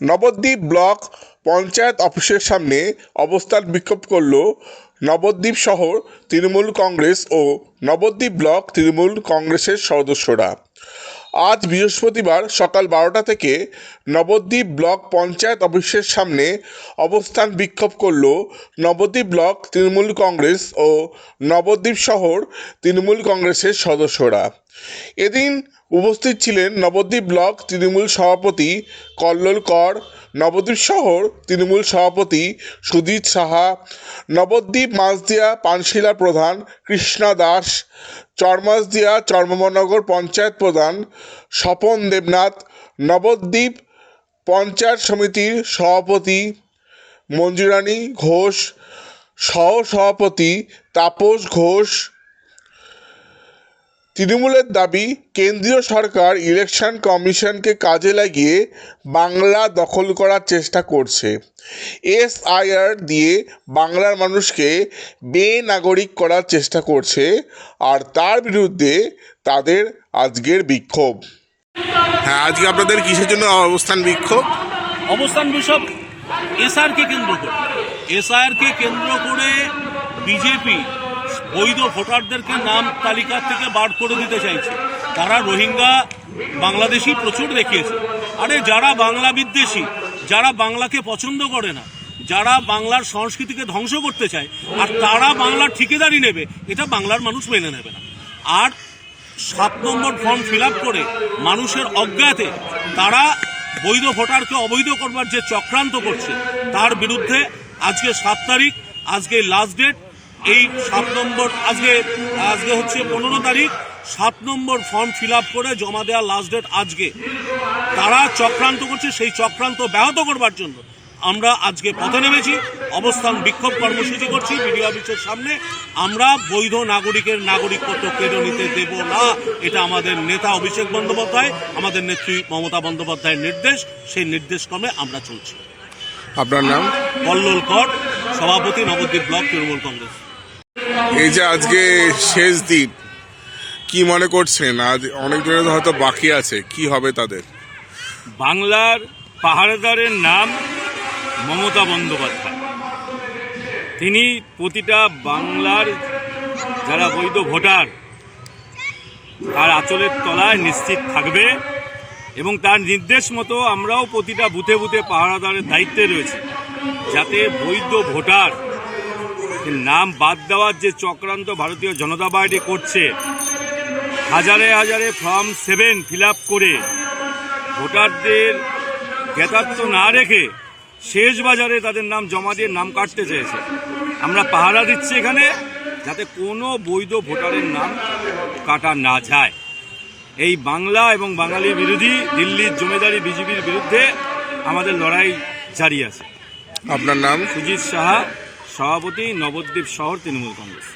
Nabadwip block panchayat অফিসের সামনে অবস্থান বিক্ষোভ করল নবদ্বীপ শহর তৃণমূল কংগ্রেস ও নবদ্বীপ ব্লক তৃণমূল কংগ্রেসের সদস্যরা। আজ বৃহস্পতিবার সকাল বারোটা থেকে নবদ্বীপ ব্লক পঞ্চায়েত অফিসের সামনে অবস্থান বিক্ষোভ করল নবদ্বীপ ব্লক তৃণমূল কংগ্রেস ও নবদ্বীপ শহর তৃণমূল কংগ্রেসের সদস্যরা। এদিন উপস্থিত ছিলেন নবদ্বীপ ব্লক তৃণমূল সভাপতি কল্লোল কর নবদ্বীপ শহর তৃণমূল সভাপতি সুজিত সাহা, নবদ্বীপ মাঝদিয়া পানশিলা প্রধান কৃষ্ণা দাস চরমাসদিয়া চর্মনগর পঞ্চায়েত প্রধান স্বপন দেবনাথ, নবদ্বীপ পঞ্চায়েত সমিতির সভাপতি মঞ্জুরানী ঘোষ সহ সভাপতি তাপস ঘোষ তৃণমূলের দাবি কেন্দ্রীয় সরকার ইলেকশন কমিশনকে কাজে লাগিয়ে বাংলা দখল করার চেষ্টা করছে। এসআইআর দিয়ে বাংলার মানুষকে বেনাগরিক করার চেষ্টা করছে আর তার বিরুদ্ধে তাদের আজকের বিক্ষোভ। হ্যাঁ আজকে আপনাদের কিসের জন্য অবস্থান বিক্ষোভ? অবস্থান বিষয় এসআর কে কেন্দ্র করে। এসআর কে কেন্দ্র করে বিজেপি বৈধ ভোটারদেরকে নাম তালিকা থেকে বার করে দিতে চাইছে। তারা রোহিঙ্গা, বাংলাদেশি প্রচুর দেখিয়েছে। আরে যারা বাংলা বিদ্বেষী, যারা বাংলাকে পছন্দ করে না, যারা বাংলার সংস্কৃতিকে ধ্বংস করতে চায়, আর তারা বাংলার ঠিকাদারি নেবে, এটা বাংলার মানুষ মেনে নেবে না। আর সাত নম্বর ফর্ম ফিল করে মানুষের অজ্ঞাতে তারা বৈধ ভোটারকে অবৈধ করবার যে চক্রান্ত করছে, তার বিরুদ্ধে আজকে সাত তারিখ, আজকে লাস্ট ডেট এই সাত নম্বর আজকে আজকে হচ্ছে পনেরো তারিখ সাত নম্বর ফর্ম ফিল করে জমা দেওয়া লাস্ট ডেট আজকে। তারা চক্রান্ত করছে সেই চক্রান্ত ব্যাহত করবার জন্য। আমরা আজকে পথে নেমেছি অবস্থান বিক্ষোভ কর্মসূচি করছি বিডিও অফিসের সামনে। আমরা বৈধ নাগরিকের নাগরিকত্ব কেড়ে নিতে দেব না এটা আমাদের নেতা অভিষেক বন্দ্যোপাধ্যায় আমাদের নেত্রী মমতা বন্দ্যোপাধ্যায়ের নির্দেশ। সেই নির্দেশ ক্রমে আমরা চলছি। আপনার নাম? কল্লোল কর সভাপতি নবদ্বীপ ব্লক তৃণমূল কংগ্রেস। এই যে আজকে শেষ দিন, কি মনে করছেন? আজ অনেক জনের হয়তো বাকি আছে, কি হবে তাদের? বাংলার পাহারাদারের নাম মমতা বন্দ্যোপাধ্যায়। তিনি প্রতিটা বাংলার যারা বৈধ ভোটার, তার আঁচলের তলায় নিশ্চিত থাকবে এবং তার নির্দেশ মতো আমরাও প্রতিটা বুথে বুথে পাহারাদারের দায়িত্বে রয়েছে, যাতে বৈধ ভোটার নাম বাদ দেওয়ার যে চক্রান্ত ভারতীয় জনতা পার্টি করছে হাজারে হাজারে ফর্ম সেভেন ফিল করে ভোটারদের জ্ঞাতার্থ না রেখে শেষ বাজারে তাদের নাম জমা দিয়ে নাম কাটতে চেয়েছে। আমরা পাহারা দিচ্ছি এখানে যাতে কোনো বৈধ ভোটারের নাম কাটা না যায়। এই বাংলা এবং বাঙালি বিরোধী দিল্লির জমিদারি বিজেপির বিরুদ্ধে আমাদের লড়াই জারি আছে। আপনার নাম? সুজিত সাহা সভাপতি নবদ্বীপ শহর তৃণমূল কংগ্রেস।